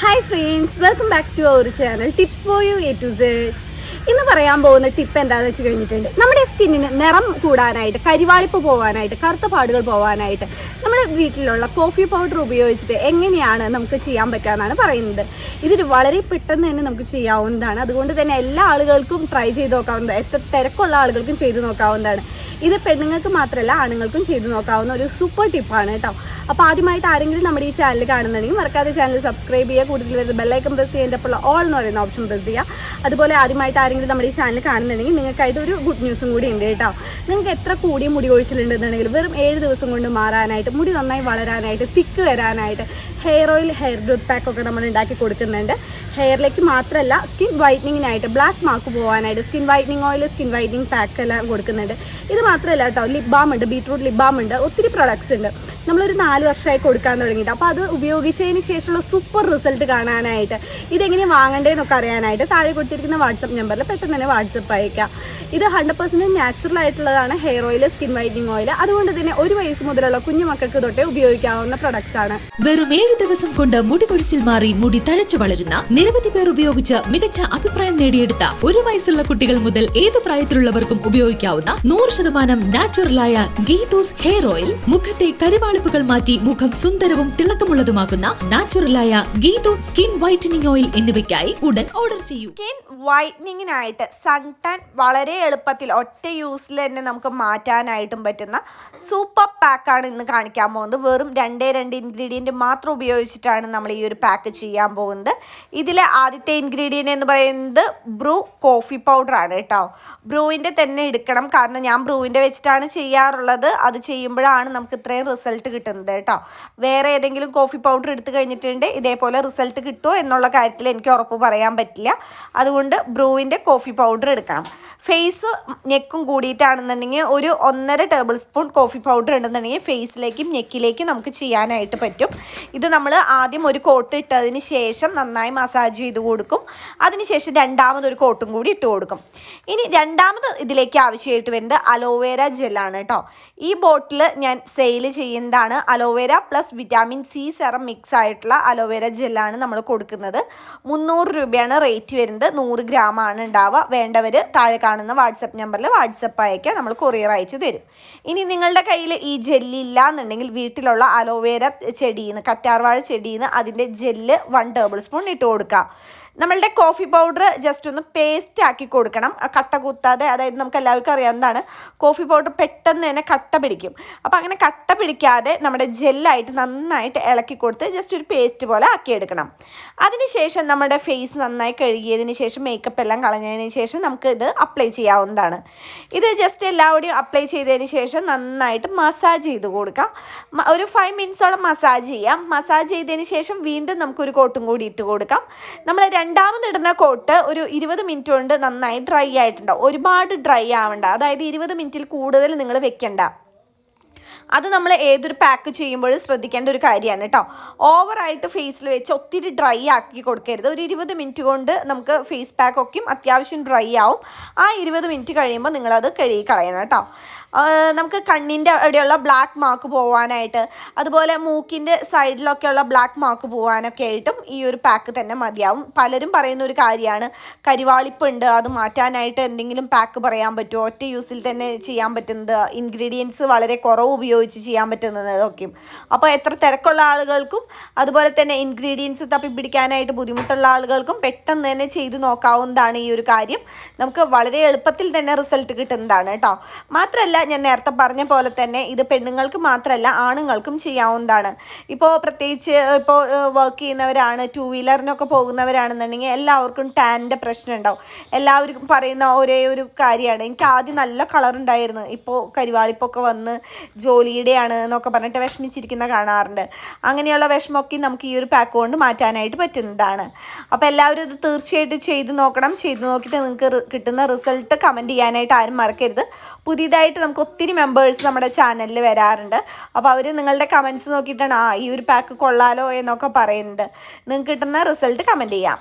Hi friends welcome back to our channel tips for you A to Z ഇന്ന് പറയാൻ പോകുന്ന tip എന്താണെന്ന് വെച്ച് കഴിഞ്ഞിട്ടുണ്ട് നമ്മുടെ സ്കിന്നിന് നിറം കൂടാനായിട്ട് കരിവാളിപ്പ് പോകാനായിട്ട് കറുത്ത പാടുകൾ പോകാനായിട്ട് നമ്മുടെ വീട്ടിലുള്ള കോഫി പൗഡർ ഉപയോഗിച്ചിട്ട് എങ്ങനെയാണ് നമുക്ക് ചെയ്യാൻ പറ്റാമെന്നാണ് പറയുന്നത്. ഇതിൽ വളരെ പെട്ടെന്ന് തന്നെ നമുക്ക് ചെയ്യാവുന്നതാണ്. അതുകൊണ്ട് തന്നെ എല്ലാ ആളുകൾക്കും ട്രൈ ചെയ്ത് നോക്കാവുന്നതാണ്. എത്ര തിരക്കുള്ള ആളുകൾക്കും ചെയ്ത് നോക്കാവുന്നതാണ്. ഇത് പെണ്ണുങ്ങൾക്ക് മാത്രമല്ല ആണുങ്ങൾക്കും ചെയ്ത് നോക്കാവുന്ന ഒരു സൂപ്പർ ടിപ്പാണ് കേട്ടോ. അപ്പോൾ ആദ്യമായിട്ട് ആരെങ്കിലും നമ്മുടെ ഈ ചാനൽ കാണുന്നുണ്ടെങ്കിൽ മറക്കാതെ ചാനൽ സബ്സ്ക്രൈബ് ചെയ്യുക. കൂടുതൽ വരുന്ന ബെല്ലൈക്കൺ പ്രസ് ചെയ്യേണ്ടപ്പോൾ ഓൾ എന്ന് പറയുന്ന ഓപ്ഷൻ പ്രസ് ചെയ്യുക. അതുപോലെ ആദ്യമായിട്ട് ആരെങ്കിലും നമ്മുടെ ഈ ചാനൽ കാണുന്നുണ്ടെങ്കിൽ നിങ്ങൾക്കായിട്ട് ഒരു ഗുഡ് ന്യൂസും കൂടി ഉണ്ട് കേട്ടോ. നിങ്ങൾക്ക് എത്ര കൂടിയ മുടി കൊഴിച്ചിലുണ്ടെന്നുണ്ടെങ്കിൽ വെറും ഏഴ് ദിവസം കൊണ്ട് മാറാനായിട്ട് മുടി നന്നായി വളരാനായിട്ട് തിക്ക് വരാനായിട്ട് hair oil hair growth pack ഒക്കെ നമ്മൾ ഉണ്ടാക്കി കൊടുക്കുന്നുണ്ട്. ഹെയറിലേക്ക് മാത്രമല്ല സ്കിൻ വൈറ്റനിങ്ങിനായിട്ട് ബ്ലാക്ക് മാർക്ക് പോകാനായിട്ട് skin whitening oil skin whitening pack എല്ലാം കൊടുക്കുന്നുണ്ട്. ഇത് മാത്രമല്ല കേട്ടോ ലിപ് ബാം ഉണ്ട് ബീട്രൂട്ട് ലിപ് ബാം ഉണ്ട് ഒത്തിരി പ്രൊഡക്ട്സ് ഉണ്ട്. നമ്മളൊരു നാല് വർഷമായി കൊടുക്കാൻ തുടങ്ങിയിട്ട്. അപ്പോൾ അത് ഉപയോഗിച്ചതിന് ശേഷമുള്ള സൂപ്പർ റിസൾട്ട് കാണാനായിട്ട്. ഇതെങ്ങനെയാണ് വാങ്ങേണ്ടതെന്നൊക്കെ അറിയാനായിട്ട് താഴെ കൊടുത്തിരിക്കുന്ന വാട്സപ്പ് നമ്പറിൽ പെട്ടെന്ന് തന്നെ വാട്സപ്പ് അയക്കാം ഇത് ഹൺഡ്രഡ് പെർസെന്റ് നാച്ചുറൽ ആയിട്ടുള്ളതാണ്. Hair oil skin whitening oil അതുകൊണ്ട് തന്നെ ഒരു വയസ്സ് മുതലുള്ള കുഞ്ഞു മക്കൾക്ക് തൊട്ടേ ഉപയോഗിക്കാവുന്ന പ്രൊഡക്ട്സ് ആണ്. വെറും ഏഴ് ദിവസം കൊണ്ട് മുടി കൊഴിച്ചിൽ മാറി മുടി തഴച്ചു വളരുന്ന നിരവധി പേർ ഉപയോഗിച്ച് മികച്ച അഭിപ്രായം നേടിയെടുത്ത ഒരു വയസ്സുള്ള കുട്ടികൾ മുതൽ ഏത് പ്രായത്തിലുള്ളവർക്കും ഉപയോഗിക്കാവുന്ന നൂറ് ശതമാനം നാച്ചുറലായ ഗീതൂസ് ഹെയർ ഓയിൽ മുഖത്തെ കരുവാളിപ്പുകൾ മാറ്റി മുഖം സുന്ദരവും തിളക്കമുള്ളതുമാക്കുന്ന നാച്ചുറലായ ഗീതോ സ്കിൻ വൈറ്റനിങ് ഓയിൽ എന്നിവയ്ക്കായി ഉടൻ ഓർഡർ ചെയ്യൂ. സ്കിൻ വൈറ്റനിങ്ങിനായിട്ട് സൺ ടാൻ വളരെ എളുപ്പത്തിൽ ഒറ്റ യൂസിൽ തന്നെ നമുക്ക് മാറ്റാനായിട്ടും പറ്റുന്ന സൂപ്പർ പാക്ക് ആണ് ഇന്ന് കാണിക്കാൻ പോകുന്നത്. വെറും രണ്ടേ രണ്ട് ഇൻഗ്രീഡിയന്റ് മാത്രം ഉപയോഗിച്ചിട്ടാണ് നമ്മൾ ഈ ഒരു പാക്ക് ചെയ്യാൻ പോകുന്നത്. ഇതിലെ ആദ്യത്തെ ഇൻഗ്രീഡിയന്റ് എന്ന് പറയുന്നത് ബ്രൂ കോഫി പൗഡർ ആണ് കേട്ടോ. ബ്രൂവിന്റെ തന്നെ എടുക്കണം. കാരണം ഞാൻ ബ്രൂവിന്റെ വെച്ചിട്ടാണ് ചെയ്യാറുള്ളത്. അത് ചെയ്യുമ്പോഴാണ് നമുക്ക് ഇത്രയും റിസൾട്ട് കിട്ടുന്നത്. കേട്ടോ. വേറെ ഏതെങ്കിലും കോഫി പൗഡർ എടുത്തു കഴിഞ്ഞിട്ടുണ്ട് ഇതേപോലെ റിസൾട്ട് കിട്ടുമോ എന്നുള്ള കാര്യത്തിൽ എനിക്ക് ഉറപ്പ് പറയാൻ പറ്റില്ല. അതുകൊണ്ട് ബ്രൂവിന്റെ കോഫി പൗഡർ എടുക്കണം. ഫേസ് നെക്കും കൂടിയിട്ടാണെന്നുണ്ടെങ്കിൽ ഒരു ഒന്നര ടേബിൾ സ്പൂൺ കോഫി പൗഡർ ഉണ്ടെന്നുണ്ടെങ്കിൽ ഫേസിലേക്കും നെക്കിലേക്കും നമുക്ക് ചെയ്യാനായിട്ട് പറ്റും. ഇത് നമ്മൾ ആദ്യം ഒരു കോട്ട് ഇട്ടതിന് ശേഷം നന്നായി മസാജ് ചെയ്ത് കൊടുക്കും. അതിനുശേഷം രണ്ടാമതൊരു കോട്ടും കൂടി ഇട്ട് കൊടുക്കും. ഇനി രണ്ടാമത് ഇതിലേക്ക് ആവശ്യമായിട്ട് വരുന്നത് അലോവേര ജെല്ലാണ് കേട്ടോ. ഈ ബോട്ടിൽ ഞാൻ സെയിൽ ചെയ്യുന്നതാണ് aloe vera plus vitamin C serum mix ആയിട്ടുള്ള അലോവേര ജെല്ലാണ് നമ്മൾ കൊടുക്കുന്നത്. മുന്നൂറ് രൂപയാണ് റേറ്റ് വരുന്നത്. നൂറ് ഗ്രാമാണ് ഉണ്ടാവുക. വേണ്ടവർ താഴെ കാണുന്ന വാട്സപ്പ് നമ്പറിൽ വാട്സപ്പ് അയക്കുക നമ്മൾ കൊറിയർ അയച്ചു തരും. ഇനി നിങ്ങളുടെ കയ്യിൽ ഈ ജെല്ലില്ല എന്നുണ്ടെങ്കിൽ വീട്ടിലുള്ള അലോവേര ചെടിയിൽ നിന്ന് കറ്റാർവാഴ ചെടിയിൽ നിന്ന് അതിന്റെ ജെല്ല് വൺ ടേബിൾ സ്പൂൺ ഇട്ട് കൊടുക്കുക. നമ്മളുടെ കോഫി പൗഡർ ജസ്റ്റ് ഒന്ന് പേസ്റ്റ് ആക്കി കൊടുക്കണം. കട്ട കുത്താതെ അതായത് നമുക്ക് എല്ലാവർക്കും അറിയാവുന്നതാണ് കോഫി പൗഡർ പെട്ടെന്ന് തന്നെ കട്ട പിടിക്കും. അപ്പോൾ അങ്ങനെ കട്ട പിടിക്കാതെ നമ്മുടെ ജെല്ലായിട്ട് നന്നായിട്ട് ഇളക്കി കൊടുത്ത് ജസ്റ്റ് ഒരു പേസ്റ്റ് പോലെ ആക്കിയെടുക്കണം അതിനുശേഷം നമ്മുടെ ഫേസ് നന്നായി കഴുകിയതിന് ശേഷം മേക്കപ്പ് എല്ലാം കളഞ്ഞതിന് ശേഷം നമുക്ക് ഇത് അപ്ലൈ ചെയ്യാവുന്നതാണ്. ഇത് ജസ്റ്റ് എല്ലാവരുടെയും അപ്ലൈ ചെയ്തതിന് ശേഷം നന്നായിട്ട് മസാജ് ചെയ്ത് കൊടുക്കാം. ഒരു ഫൈവ് മിനിറ്റ്സോളം മസാജ് ചെയ്യാം. മസാജ് ചെയ്തതിന് ശേഷം വീണ്ടും നമുക്കൊരു കോട്ടും കൂടി ഇട്ട് കൊടുക്കാം. നമ്മൾ രണ്ടാമത് ഇടുന്ന കോട്ട് ഒരു ഇരുപത് മിനിറ്റ് കൊണ്ട് നന്നായി ഡ്രൈ ആയിട്ടുണ്ടാവും ഒരുപാട് ഡ്രൈ ആവണ്ട. അതായത് ഇരുപത് മിനിറ്റിൽ കൂടുതൽ നിങ്ങൾ വെക്കണ്ട. അത് നമ്മൾ ഏതൊരു പാക്ക് ചെയ്യുമ്പോഴും ശ്രദ്ധിക്കേണ്ട ഒരു കാര്യമാണ് കേട്ടോ. ഓവറായിട്ട് ഫേസിൽ വെച്ച് ഒത്തിരി ഡ്രൈ ആക്കി കൊടുക്കരുത്. ഒരു ഇരുപത് മിനിറ്റ് കൊണ്ട് നമുക്ക് ഫേസ് പാക്ക് ഒക്കെയും അത്യാവശ്യം ഡ്രൈ ആവും. ആ ഇരുപത് മിനിറ്റ് കഴിയുമ്പോൾ നിങ്ങളത് കഴുകി കളയണം കേട്ടോ. നമുക്ക് കണ്ണിന്റെ അവിടെയുള്ള ബ്ലാക്ക് മാർക്ക് പോവാനായിട്ട് അതുപോലെ മൂക്കിന്റെ സൈഡിലൊക്കെയുള്ള ബ്ലാക്ക് മാർക്ക് പോകാനൊക്കെ ആയിട്ടും ഈ ഒരു പാക്ക് തന്നെ മതിയാവും. പലരും പറയുന്ന ഒരു കാര്യമാണ് കരിവാളിപ്പുണ്ട് അത് മാറ്റാനായിട്ട് എന്തെങ്കിലും പാക്ക് പറയാൻ പറ്റുമോ? ഒറ്റ യൂസിൽ തന്നെ ചെയ്യാൻ പറ്റുന്നത് ഇൻഗ്രീഡിയൻസ് വളരെ കുറവ് ഉപയോഗിച്ച് ചെയ്യാൻ പറ്റുന്നതൊക്കെയും അപ്പോൾ എത്ര തിരക്കുള്ള ആളുകൾക്കും അതുപോലെ തന്നെ ഇൻഗ്രീഡിയൻസ് തപ്പി പിടിക്കാനായിട്ട് ബുദ്ധിമുട്ടുള്ള ആളുകൾക്കും പെട്ടെന്ന് തന്നെ ചെയ്ത് നോക്കാവുന്നതാണ് ഈ ഒരു കാര്യം. നമുക്ക് വളരെ എളുപ്പത്തിൽ തന്നെ റിസൾട്ട് കിട്ടുന്നതാണ് കേട്ടോ. മാത്രമല്ല ഞാൻ നേരത്തെ പറഞ്ഞ പോലെ തന്നെ ഇത് പെണ്ണുങ്ങൾക്ക് മാത്രമല്ല ആണുങ്ങൾക്കും ചെയ്യാവുന്നതാണ്. ഇപ്പോൾ പ്രത്യേകിച്ച് ഇപ്പോൾ വർക്ക് ചെയ്യുന്നവരാണ് ടു വീലറിനൊക്കെ പോകുന്നവരാണെന്നുണ്ടെങ്കിൽ എല്ലാവർക്കും ടാന്റെ പ്രശ്നം ഉണ്ടാവും എല്ലാവർക്കും പറയുന്ന ഒരേ ഒരു കാര്യമാണ്. എനിക്ക് ആദ്യം നല്ല കളർ ഉണ്ടായിരുന്നു. ഇപ്പോൾ കരിവാളിപ്പൊക്കെ വന്ന് ജോലിയുടെയാണ് എന്നൊക്കെ പറഞ്ഞിട്ട് വിഷമിച്ചിരിക്കുന്ന കാണാറുണ്ട്. അങ്ങനെയുള്ള വിഷമമൊക്കെ നമുക്ക് ഈ ഒരു പാക്ക് കൊണ്ട് മാറ്റാനായിട്ട് പറ്റുന്നതാണ്. അപ്പോൾ എല്ലാവരും ഇത് തീർച്ചയായിട്ടും ചെയ്ത് നോക്കണം. ചെയ്ത് നോക്കിയിട്ട് നിങ്ങൾക്ക് കിട്ടുന്ന റിസൾട്ട് കമന്റ് ചെയ്യാനായിട്ട് ആരും മറക്കരുത്. പുതിയതായിട്ട് നമുക്ക് ഒത്തിരി മെമ്പേഴ്സ് നമ്മുടെ ചാനലിൽ വരാറുണ്ട്. അപ്പോൾ അവർ നിങ്ങളുടെ കമന്റ്സ് നോക്കിയിട്ടാണ് ആ ഈ ഒരു പാക്ക് കൊള്ളാലോ എന്നൊക്കെ പറയുന്നത്. നിങ്ങൾക്ക് കിട്ടുന്ന റിസൾട്ട് കമന്റ് ചെയ്യാം.